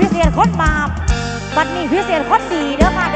พิเศษคนมาปบัดนี้พิเศษคนดีเด้อค่ะ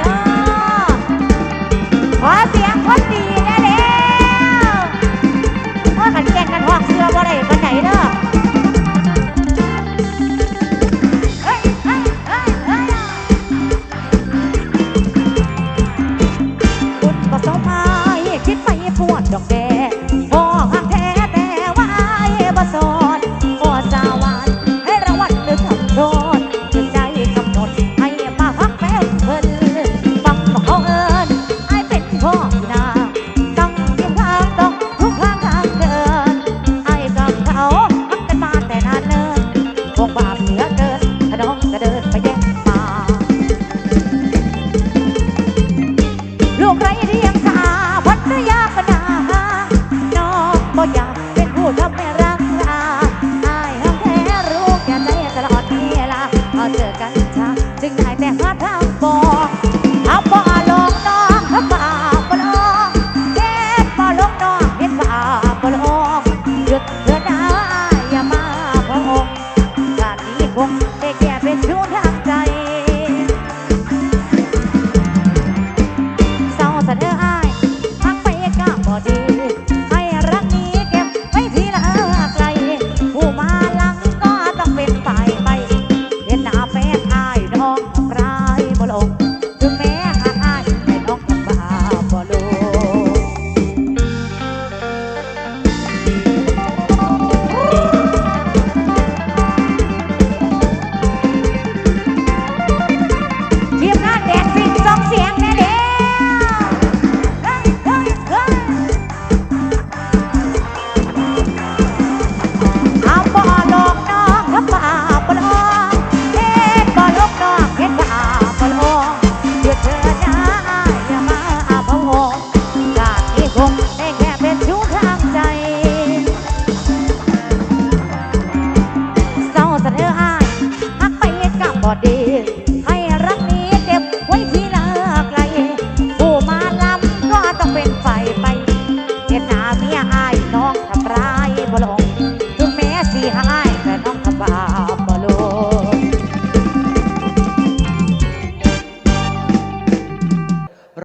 ไรเรียงสาพัทยาปนานองบ่อยเป็นผู้ทำให้รักลาอายห้ามแทรู้แก่ใจตลอดเวลาพอเจอกันช้าจึงได้แต่ฮาทางบอก con